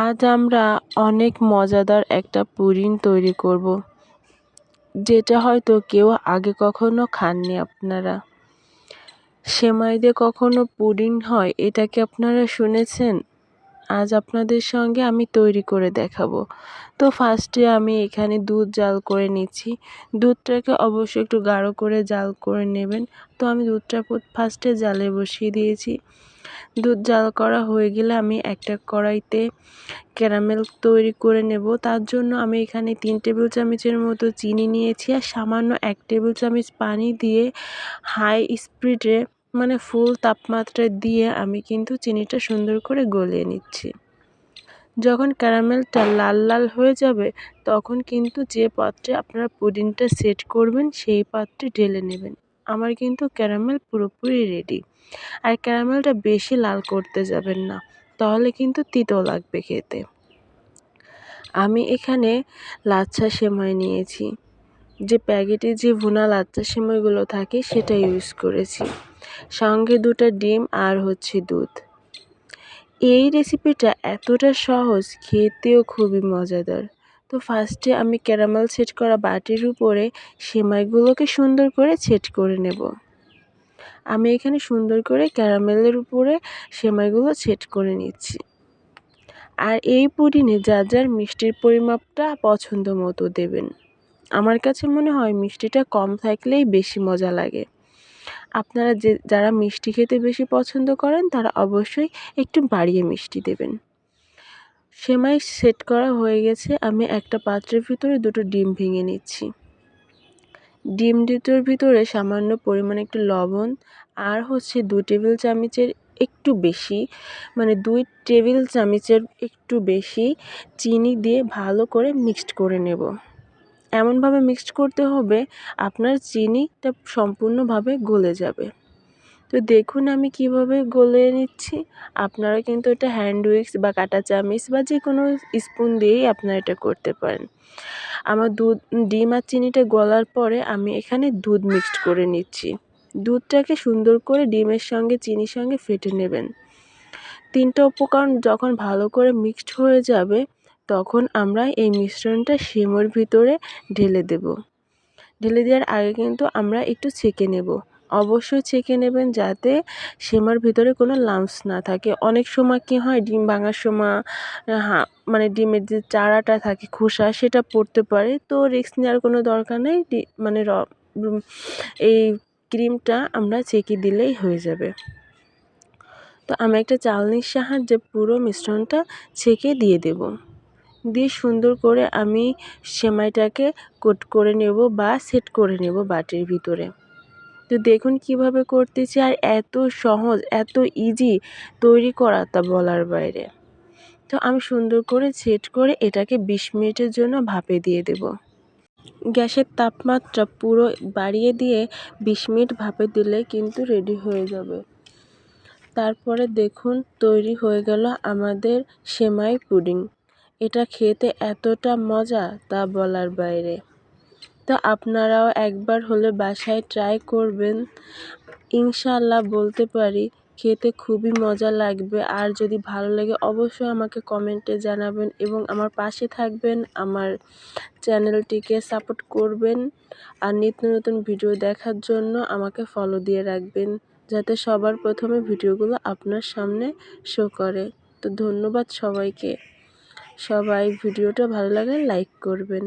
আজ আমরা অনেক মজাদার একটা পুডিং তৈরি করব, যেটা হয়তো কেউ আগে কখনো খাননি আপনারা। সেমাই দিয়ে কখনো পুডিং হয়, এটা কি আপনারা শুনেছেন? আজ আপনাদের সঙ্গে আমি তৈরি করে দেখাবো। তো ফার্স্টে আমি এখানে দুধ জাল করে নিচ্ছি। দুধটাকে অবশ্যই একটু গাঢ় করে জাল করে নেবেন। তো আমি দুধটা ফার্স্টে জালে বসিয়ে দিয়েছি। দুধ জাল করা হয়ে গেলে আমি একটা কড়াইতে ক্যারামেল তৈরি করে নেব। তার জন্য আমি এখানে তিন টেবিল চামচের মতো চিনি নিয়েছি আর সামান্য এক টেবিল চামচ পানি দিয়ে হাই স্পিডে মানে ফুল তাপমাত্রা দিয়ে আমি কিন্তু চিনিটা সুন্দর করে গলিয়ে নিচ্ছি। যখন ক্যারামেলটা লাল লাল হয়ে যাবে, তখন কিন্তু যে পাত্রে আপনারা পুডিংটা সেট করবেন, সেই পাত্রে ঢেলে নেবেন। আমার কিন্তু ক্যারামেল পুরোপুরি রেডি আর ক্যারামেলটা বেশি লাল করতে যাবেন না, তাহলে কিন্তু তিতো লাগবে খেতে। আমি এখানে লাচ্ছা সেমাই নিয়েছি। যে প্যাকেটে যে ভুনা লাচ্ছা সেমাইগুলো থাকে সেটা ইউজ করেছি। সঙ্গে দুটো ডিম আর হচ্ছে দুধ। এই রেসিপিটা এতটা সহজ, খেতেও খুবই মজাদার। তো ফার্স্টে আমি ক্যারামেল সেট করা বাটির উপরে সেমাইগুলোকে সুন্দর করে সেট করে নেব। আমি এখানে সুন্দর করে ক্যারামেলের উপরে সেমাইগুলো সেট করে নিচ্ছি। আর এই পুডিনে যা যার মিষ্টির পরিমাপটা পছন্দ মতো দেবেন। আমার কাছে মনে হয় মিষ্টিটা কম থাকলেই বেশি মজা লাগে। আপনারা যে, যারা মিষ্টি খেতে বেশি পছন্দ করেন তারা অবশ্যই একটু বাড়িয়ে মিষ্টি দেবেন। সেমাই সেট করা হয়ে গেছে। আমি একটা পাত্রের ভিতরে দুটো ডিম ভেঙে নিচ্ছি। ডিম দুটোর ভিতরে সামান্য পরিমাণে একটু লবণ আর হচ্ছে দু টেবিল চামচের একটু বেশি মানে দুই টেবিল চামচের একটু বেশি চিনি দিয়ে ভালো করে মিক্সড করে নেব। এমনভাবে মিক্সড করতে হবে আপনার চিনিটা সম্পূর্ণভাবে গলে যাবে। তো দেখুন আমি কীভাবে গলে নিচ্ছি। আপনারা কিন্তু এটা হ্যান্ড উইক্স বা কাঁটা চামিচ বা যে কোনো স্পুন দিয়েই আপনারা এটা করতে পারেন। আমার দুধ, ডিম আর চিনিটা গলার পরে আমি এখানে দুধ মিক্সড করে নিচ্ছি। দুধটাকে সুন্দর করে ডিমের সঙ্গে, চিনির সঙ্গে ফেটে নেবেন। তিনটা উপকরণ যখন ভালো করে মিক্সড হয়ে যাবে, তখন আমরা এই মিশ্রণটা সিমোর ভিতরে ঢেলে দেব। ঢেলে দেওয়ার আগে কিন্তু আমরা একটু ছেঁকে নেব। অবশ্যই ছেঁকে নেবেন যাতে সেমার ভিতরে কোনো লাম্পস না থাকে। অনেক সময় কী হয়, ডিম ভাঙার সময় হ্যাঁ মানে ডিমের যে চারাটা থাকে, খোসা, সেটা পড়তে পারে। তো রিস্ক নেওয়ার কোনো দরকার নেই। মানে র এই ক্রিমটা আমরা ছেঁকে দিলেই হয়ে যাবে। তো আমি একটা চালনির সাহায্যে পুরো মিশ্রণটা ছেঁকে দিয়ে দেব। দিয়ে সুন্দর করে আমি সেমাইটাকে কোট করে নেব বা সেট করে নেব বাটির ভিতরে। তো দেখুন কীভাবে করতেছি আর এত সহজ, এত ইজি তৈরি করা তা বলার বাইরে। তো আমি সুন্দর করে সেট করে এটাকে বিশ মিনিটের জন্য ভাপে দিয়ে দেব। গ্যাসের তাপমাত্রা পুরো বাড়িয়ে দিয়ে বিশ মিনিট ভাপে দিলে কিন্তু রেডি হয়ে যাবে। তারপরে দেখুন তৈরি হয়ে গেল আমাদের সেমাই পুডিং। এটা খেতে এতটা মজা তা বলার বাইরে। তো আপনারাও একবার হলে বাসায় ট্রাই করবেন। ইনশাল্লাহ বলতে পারি, খেতে খুবই মজা লাগবে। আর যদি ভালো লাগে অবশ্যই আমাকে কমেন্টে জানাবেন এবং আমার পাশে থাকবেন, আমার চ্যানেলটিকে সাপোর্ট করবেন। আর নিত্য নতুন ভিডিও দেখার জন্য আমাকে ফলো দিয়ে রাখবেন, যাতে সবার প্রথমে ভিডিওগুলো আপনার সামনে শো করে। তো ধন্যবাদ সবাইকে। সবাই ভিডিওটা ভালো লাগে লাইক করবেন।